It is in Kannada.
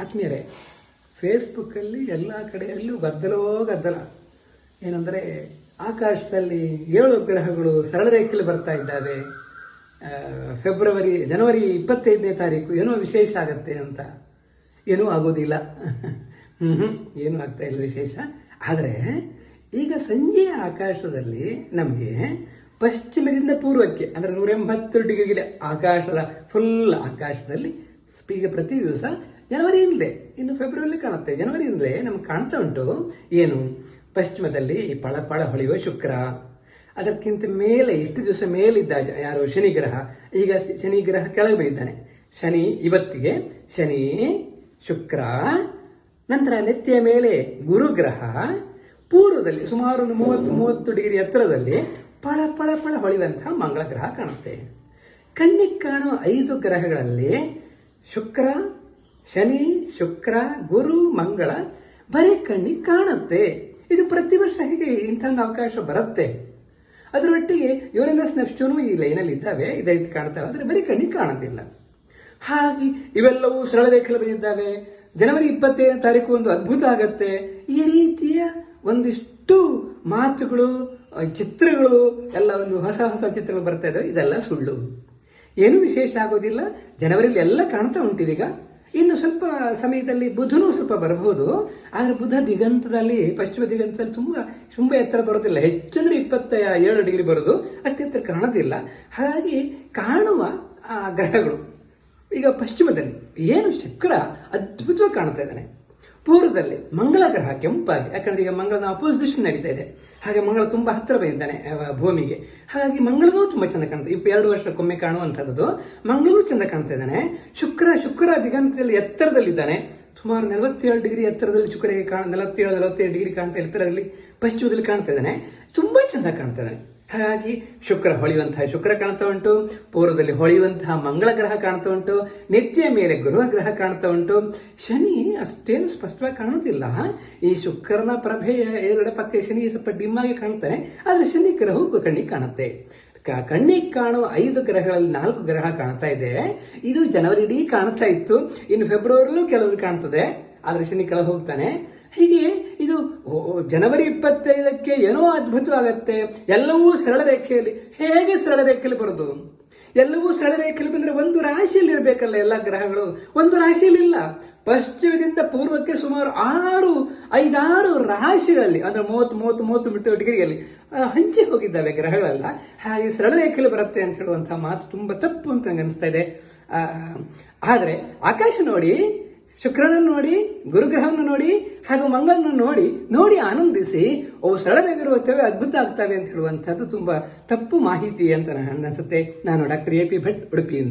ಆತ್ಮೀಯರೇ ಫೇಸ್ಬುಕ್ಕಲ್ಲಿ ಎಲ್ಲ ಕಡೆಯಲ್ಲೂ ಗದ್ದಲವೋ ಗದ್ದಲ. ಏನಂದರೆ, ಆಕಾಶದಲ್ಲಿ ಏಳು ಗ್ರಹಗಳು ಸರಳ ರೇಖೆಯಲ್ಲಿ ಬರ್ತಾ ಇದ್ದಾವೆ. ಫೆಬ್ರವರಿ ಜನವರಿ ಇಪ್ಪತ್ತೈದನೇ ತಾರೀಕು ಏನೋ ವಿಶೇಷ ಆಗತ್ತೆ ಅಂತ. ಏನೂ ಆಗೋದಿಲ್ಲ. ಹ್ಞೂ ಹ್ಞೂ ಏನೂ ಆಗ್ತಾ ಇಲ್ಲ ವಿಶೇಷ. ಆದರೆ, ಈಗ ಸಂಜೆಯ ಆಕಾಶದಲ್ಲಿ ನಮಗೆ ಪಶ್ಚಿಮದಿಂದ ಪೂರ್ವಕ್ಕೆ, ಅಂದರೆ ನೂರ ಎಂಬತ್ತು ಡಿಗ್ರಿ ಆಕಾಶದ ಫುಲ್ ಆಕಾಶದಲ್ಲಿ, ಈಗ ಪ್ರತಿ ದಿವಸ ಜನವರಿಯಿಂದಲೇ, ಇನ್ನು ಫೆಬ್ರವರಿ ಕಾಣುತ್ತೆ. ಜನವರಿಯಿಂದಲೇ ನಮ್ಗೆ ಕಾಣ್ತಾ ಉಂಟು, ಏನು, ಪಶ್ಚಿಮದಲ್ಲಿ ಪಳ ಪಳ ಹೊಳೆಯುವ ಶುಕ್ರ. ಅದಕ್ಕಿಂತ ಮೇಲೆ, ಇಷ್ಟು ದಿವಸ ಮೇಲಿದ್ದ ಯಾರು ಶನಿ ಗ್ರಹ ಈಗ ಶನಿ ಗ್ರಹ ಕೆಳಗೆ ಬಂದಿದ್ದಾನೆ ಶನಿ ಇವತ್ತಿಗೆ, ಶನಿ ಶುಕ್ರ. ನಂತರ ನೆತ್ತಿಯ ಮೇಲೆ ಗುರುಗ್ರಹ. ಪೂರ್ವದಲ್ಲಿ ಸುಮಾರು ಒಂದು ಮೂವತ್ತು ಮೂವತ್ತು ಡಿಗ್ರಿ ಎತ್ತರದಲ್ಲಿ ಪಳ ಪಳ ಪಳ ಹೊಳೆಯುವಂತಹ ಮಂಗಳ ಗ್ರಹ ಕಾಣುತ್ತೆ. ಕಣ್ಣಿಗೆ ಕಾಣುವ ಐದು ಗ್ರಹಗಳಲ್ಲಿ ಶುಕ್ರ ಶನಿ, ಶುಕ್ರ, ಗುರು, ಮಂಗಳ ಬರೀ ಕಣ್ಣಿಗೆ ಕಾಣುತ್ತೆ. ಇದು ಪ್ರತಿ ವರ್ಷ ಹೀಗೆ ಇಂಥ ಅವಕಾಶ ಬರುತ್ತೆ. ಅದರೊಟ್ಟಿಗೆ ಯುರೇನಸ್ ನೆಪ್ಚೂನು ಈ ಲೈನಲ್ಲಿ ಇದ್ದಾವೆ ಇದೈತಿ ಕಾಣ್ತಾವೆ, ಆದರೆ ಬರೀ ಕಣ್ಣಿ ಕಾಣೋದಿಲ್ಲ. ಹಾಗೆ ಇವೆಲ್ಲವೂ ಸರಳ ರೇಖೆಗಳು ಬಂದಿದ್ದಾವೆ ಜನವರಿ ಇಪ್ಪತ್ತೈದನೇ ತಾರೀಕು ಒಂದು ಅದ್ಭುತ ಆಗತ್ತೆ. ಈ ರೀತಿಯ ಒಂದಿಷ್ಟು ಮಾತುಗಳು ಚಿತ್ರಗಳು, ಎಲ್ಲ ಒಂದು ಹೊಸ ಹೊಸ ಚಿತ್ರಗಳು ಬರ್ತಾ ಇದಾವೆ ಇದೆಲ್ಲ ಸುಳ್ಳು. ಏನು ವಿಶೇಷ ಆಗೋದಿಲ್ಲ. ಜನವರಿಲಿ ಎಲ್ಲ ಕಾಣ್ತಾ ಉಂಟಿದೀಗ ಇನ್ನು ಸ್ವಲ್ಪ ಸಮಯದಲ್ಲಿ ಬುಧನು ಸ್ವಲ್ಪ ಬರಬಹುದು. ಆದರೆ ಬುಧ ದಿಗಂತದಲ್ಲಿ, ಪಶ್ಚಿಮ ದಿಗಂತದಲ್ಲಿ ತುಂಬಾ ತುಂಬ ಎತ್ತರ ಬರೋದಿಲ್ಲ ಹೆಚ್ಚಂದ್ರೆ ಇಪ್ಪತ್ತ ಏಳು ಡಿಗ್ರಿ ಬರೋದು ಅಷ್ಟು ಎತ್ತರ ಕಾಣೋದಿಲ್ಲ ಹಾಗಾಗಿ ಕಾಣುವ, ಆ, ಗ್ರಹಗಳು. ಈಗ ಪಶ್ಚಿಮದಲ್ಲಿ ಏನು ಶುಕ್ರ ಅದ್ಭುತವಾಗಿ ಕಾಣ್ತಾ ಇದ್ದಾನೆ. ಪೂರ್ವದಲ್ಲಿ ಮಂಗಳ ಗ್ರಹ ಕೆಂಪಾಗಿ, ಯಾಕಂದ್ರೆ ಈಗ ಮಂಗಳನ ಅಪೋಸಿಷನ್ ನಡೀತಾ ಇದೆ. ಹಾಗೆ ಮಂಗಳ ತುಂಬಾ ಹತ್ತಿರ ಬಂದಿದ್ದಾನೆ ಭೂಮಿಗೆ. ಹಾಗಾಗಿ ಮಂಗಳನೂ ತುಂಬಾ ಚೆಂದ ಕಾಣ್ತದೆ ಇಪ್ಪ ಎರಡು ವರ್ಷಕ್ಕೊಮ್ಮೆ ಕಾಣುವಂಥದ್ದು. ಮಂಗಳೂ ಚೆಂದ ಕಾಣ್ತಾ ಇದ್ದಾನೆ. ಶುಕ್ರ ಶುಕ್ರ ದಿಗಂತದಲ್ಲಿ ಎತ್ತರದಲ್ಲಿದ್ದಾನೆ. ಸುಮಾರು ನಲವತ್ತೇಳು ಡಿಗ್ರಿ ಎತ್ತರದಲ್ಲಿ ಶುಕ್ರಿಗೆ ಕಾಣ, ನಲವತ್ತೇಳು ನಲವತ್ತೇಳು ಡಿಗ್ರಿ ಕಾಣ್ತಾ, ಎತ್ತರದಲ್ಲಿ ಪಶ್ಚಿಮದಲ್ಲಿ ಕಾಣ್ತಾ ಇದ್ದಾನೆ. ತುಂಬಾ ಚೆಂದ ಕಾಣ್ತಾ ಇದ್ದಾನೆ. ಹಾಗಾಗಿ ಶುಕ್ರ ಹೊಳೆಯುವಂತಹ ಶುಕ್ರ ಕಾಣ್ತಾ ಉಂಟು, ಪೂರ್ವದಲ್ಲಿ ಹೊಳೆಯುವಂತಹ ಮಂಗಳ ಗ್ರಹ ಕಾಣ್ತಾ ಉಂಟು, ನಿತ್ಯ ಮೇಲೆ ಗುರುವ ಗ್ರಹ ಕಾಣ್ತಾ ಉಂಟು. ಶನಿ ಅಷ್ಟೇನು ಸ್ಪಷ್ಟವಾಗಿ ಕಾಣುವುದಿಲ್ಲ. ಈ ಶುಕ್ರನ ಪ್ರಭೆಯ ಎರಡು ಪಕ್ಕ ಶನಿ ಸ್ವಲ್ಪ ಡಿಮ್ಮಾಗಿ ಆಗಿ ಕಾಣ್ತಾನೆ ಆದ್ರೆ ಶನಿ ಗ್ರಹವು ಕಣ್ಣಿಗೆ ಕಾಣುತ್ತೆ. ಕಣ್ಣಿಗೆ ಕಾಣುವ ಐದು ಗ್ರಹಗಳಲ್ಲಿ ನಾಲ್ಕು ಗ್ರಹ ಕಾಣ್ತಾ ಇದೆ. ಇದು ಜನವರಿ ಇಡೀ ಕಾಣ್ತಾ ಇತ್ತು. ಇನ್ನು ಫೆಬ್ರವರಿಲೂ ಕೆಲವರು ಕಾಣ್ತದೆ, ಆದರೆ ಶನಿ ಕೆಳಗೆ ಹೋಗ್ತಾನೆ. ಹೀಗೆ ಇದು ಜನವರಿ ಇಪ್ಪತ್ತೈದಕ್ಕೆ ಏನೋ ಅದ್ಭುತವಾಗತ್ತೆ. ಎಲ್ಲವೂ ಸರಳ ರೇಖೆಯಲ್ಲಿ ಹೇಗೆ ಸರಳ ರೇಖೆಯಲ್ಲಿ ಬರೋದು? ಎಲ್ಲವೂ ಸರಳ ರೇಖೆಯಲ್ಲಿ ಬಂದರೆ ಒಂದು ರಾಶಿಯಲ್ಲಿ ಇರಬೇಕಲ್ಲ ಎಲ್ಲ ಗ್ರಹಗಳು? ಒಂದು ರಾಶಿಯಲ್ಲಿ ಇಲ್ಲ. ಪಶ್ಚಿಮದಿಂದ ಪೂರ್ವಕ್ಕೆ ಸುಮಾರು ಆರು, ಐದಾರು ರಾಶಿಗಳಲ್ಲಿ, ಅಂದ್ರೆ ಮೂವತ್ತು ಮೂವತ್ತು ಮೂವತ್ತು ಮೀಟರ್ ಡಿಗ್ರಿಯಲ್ಲಿ ಹಂಚಿ ಹೋಗಿದ್ದಾವೆ ಗ್ರಹಗಳೆಲ್ಲ. ಹಾಗೆ ಸರಳ ರೇಖೆಯಲ್ಲಿ ಬರುತ್ತೆ ಅಂತ ಹೇಳುವಂತಹ ಮಾತು ತುಂಬಾ ತಪ್ಪು ಅಂತ ನನಗೆ ಅನಿಸ್ತಾ ಇದೆ. ಆದ್ರೆ ಆಕಾಶ ನೋಡಿ ಶುಕ್ರನನ್ನು ನೋಡಿ, ಗುರುಗ್ರಹವನ್ನು ನೋಡಿ, ಹಾಗೂ ಮಂಗಳನ್ನು ನೋಡಿ ನೋಡಿ ಆನಂದಿಸಿ, ಅವು ಸರಳವಾಗಿರುತ್ತವೆ ಅದ್ಭುತ ಆಗ್ತವೆ ಅಂತ ಹೇಳುವಂಥದ್ದು ತುಂಬಾ ತಪ್ಪು ಮಾಹಿತಿ ಅಂತ ಅನಿಸುತ್ತೆ. ನಾನು ಡಾಕ್ಟರ್ ಎ ಪಿ ಭಟ್ ಉಡುಪಿಯಿಂದ.